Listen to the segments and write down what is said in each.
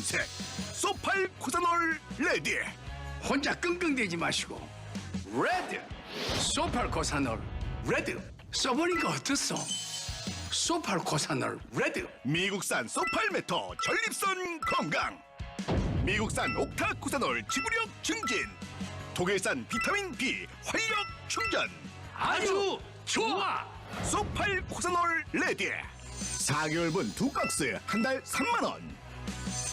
검은색 소팔 코사놀 레디. 혼자 끙끙대지 마시고. 레드 소팔 코사놀 레드. 써보니까 어떻소? 소팔 코사놀 레드. 미국산 소팔메토 전립선 건강. 미국산 옥타 코사놀 지구력 증진. 독일산 비타민 B 활력 충전. 아주 좋아! 소팔 코사놀 레디. 4개월분 두 박스 한 달 3만원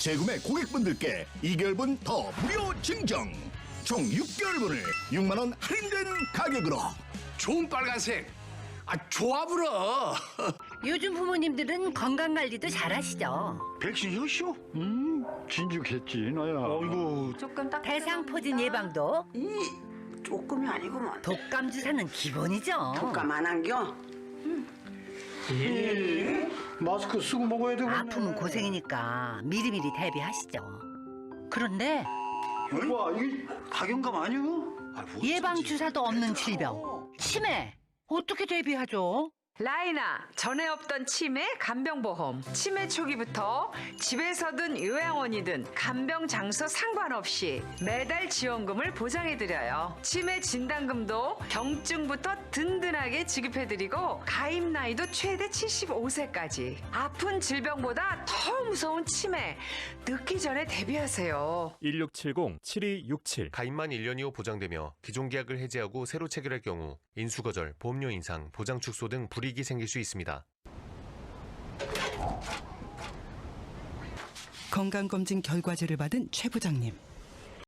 재구매 고객분들께 2개월분 더 무료 증정 총 6개월분을 6만원 할인된 가격으로 좋은 빨간색 아 좋아불어 요즘 부모님들은 건강 관리도 잘하시죠. 백신 효시오? 음, 진죽했지 너야. 아이고 조금 딱 대상포진 예방도 조금이 아니구먼. 독감 주사는 기본이죠. 독감 안 한겨? 마스크 쓰고 먹어야 되고. 아프면 고생이니까 미리미리 대비하시죠. 그런데 와 이게 각용감 아니오? 예방 주사도 없는 질병 치매 어떻게 대비하죠? 라이나 전에 없던 치매 간병보험. 치매 초기부터 집에서든 요양원이든 간병 장소 상관없이 매달 지원금을 보장해드려요. 치매 진단금도 경증부터 든든하게 지급해드리고 가입 나이도 최대 75세까지. 아픈 질병보다 더 무서운 치매 늦기 전에 대비하세요. 1670-7267 가입만 1년 이후 보장되며 기존 계약을 해지하고 새로 체결할 경우 인수거절, 보험료 인상, 보장 축소 등 불이익이 생길 수 있습니다. 건강검진 결과지를 받은 최 부장님.